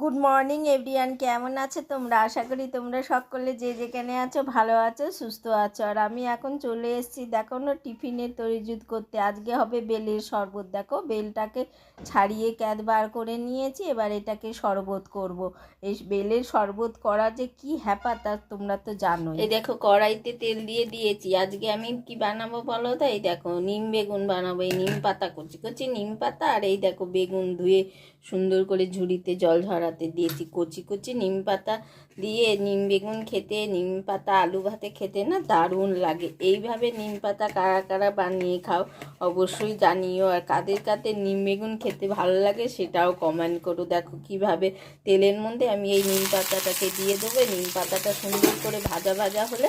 Good morning everyone কেমন আছো তোমরা? আশা করি তোমরা সকলে যে যেখানে আছো ভালো আছো, সুস্থ আছো। আর আমি এখন চলে এসেছি, দেখো না, টিফিনের তরিজুত করতে। আজকে হবে বেলের শরবত। দেখো, বেলটাকে ছাড়িয়ে ক্যাদ বার করে নিয়েছি, এবার এটাকে শরবত করব। এই বেলের শরবত করা যে কি হ্যাপা তা তোমরা তো জানো এই দেখো, কড়াইতে তেল দিয়ে দিয়েছি। আজকে আমি কি বানাবো বলো তো? এই দেখো, নিম বেগুন বানাবো, এই নিম পাতা কচি কচি নিম পাতা আর এই দেখো, বেগুন ধুয়ে সুন্দর করে ঝুড়িতে জল ঝরাতে দিয়েছি। কচি কচি নিম পাতা দিয়ে নিম বেগুন খেতে, নিম পাতা আলু ভাতে খেতে না দারুণ লাগে। এইভাবে নিম পাতা কারা কারা বানিয়ে খাও অবশ্যই জানিও। আর কাদের কাদের নিম বেগুন খেতে ভালো লাগে সেটাও কমেন্ট করো। দেখো কীভাবে তেলের মধ্যে আমি এই নিম পাতাটাকে দিয়ে দেবো। নিম পাতাটা সুন্দর করে ভাজা ভাজা হলে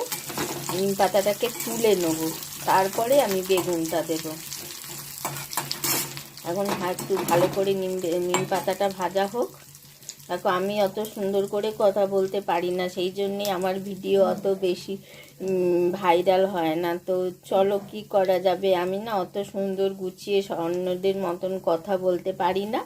নিম পাতাটাকে তুলে নেব। তারপরে আমি বেগুনটা দেবো। এখন একটু ভালো করে নিম নিম পাতাটা ভাজা হোক। দেখো, আমি অত সুন্দর করে কথা বলতে পারি না, সেই জন্যে আমার ভিডিও অত বেশি ভাইরাল হয় না। তো চলো কি করা যাবে? আমি না অত সুন্দর গুছিয়ে অন্যদের মতন কথা বলতে পারি না।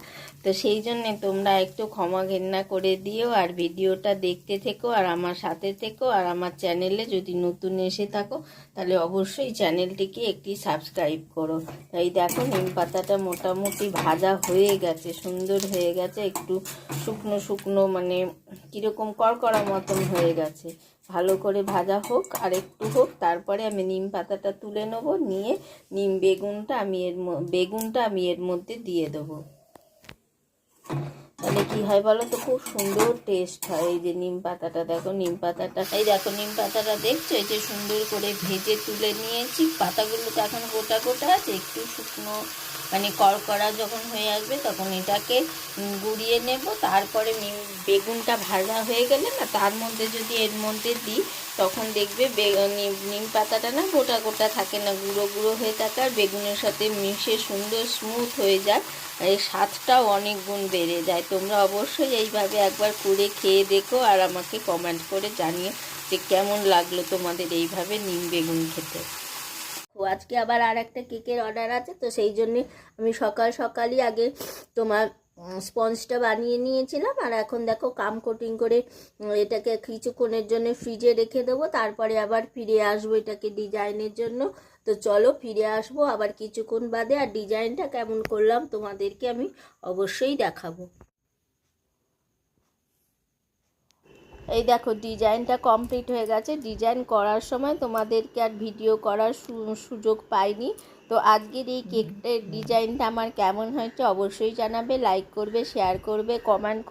তো সেই জন্যে তোমরা একটু ক্ষমা ঘেন্না করে দিও আর ভিডিওটা দেখতে থেকো আর আমার সাথে থেকো আর আমার চ্যানেলে যদি নতুন এসে থাকো, তাহলে অবশ্যই চ্যানেলটিকে একটি সাবস্ক্রাইব করো। তাই দেখো নিম পাতাটা মোটামুটি ভাজা হয়ে গেছে, সুন্দর হয়ে গেছে। একটু শুকনো শুকনো মানে কীরকম কড়কড়া মতন হয়ে গেছে। ভালো করে ভাজা হোক আর একটু হোক, তারপরে আমি নিম পাতাটা তুলে নেব, নিয়ে নিম বেগুনটা আমি এর বেগুনটা আমি এর মধ্যে দিয়ে দেবো। তাহলে কি হয় বলো তো? খুব সুন্দর টেস্ট হয়। এই যে নিম পাতাটা দেখো, নিম পাতাটা। এই দেখো, নিম পাতাটা দেখছ? এই যে সুন্দর করে ভেজে তুলে নিয়েছি। পাতাগুলো তো এখন গোটা গোটা আছে। একটু শুকনো মানে কড়কড়া যখন হয়ে আসবে তখন এটাকে গুঁড়িয়ে নেব। তারপরে বেগুনটা ভাজা হয়ে গেলে না, তার মধ্যে যদি এর মধ্যে দিই, তখন দেখবে নিম পাতাটা না গোটা গোটা থাকে না, গুঁড়ো গুঁড়ো হয়ে থাকে। আর বেগুনের সাথে মিশে সুন্দর স্মুথ হয়ে যায়। এই স্বাদটাও অনেক গুণ বেড়ে যায়। তোমরা অবশ্যই এইভাবে একবার করে খেয়ে দেখো আর আমাকে কমেন্ট করে জানিও যে কেমন লাগল তোমাদের এইভাবে নিম বেগুন খেতে। ও আজকে আবার আর একটা কেকের অর্ডার আছে, তো সেই জন্যে আমি সকাল সকালই আগে তোমার স্পঞ্জটা বানিয়ে নিয়েছিলাম আর এখন দেখো কাম কোটিং করে এটাকে কিছুক্ষণের জন্য ফ্রিজে রেখে দেবো, তারপরে আবার ফিরে আসব এটাকে ডিজাইনের জন্য। তো চলো ফিরে আসব, আবার কিছুক্ষণ বাদে আর ডিজাইনটা কেমন করলাম তোমাদেরকে আমি অবশ্যই দেখাবো। এই দেখো, ডিজাইনটা কমপ্লিট হয়ে গেছে। ডিজাইন করার সময় তোমাদেরকে আর ভিডিও করার সুযোগ পাইনি। তো আজকের এই কেকটার ডিজাইনটা আমার কেমন হয়েছে অবশ্যই জানাবে। লাইক করবে, শেয়ার করবে, কমেন্ট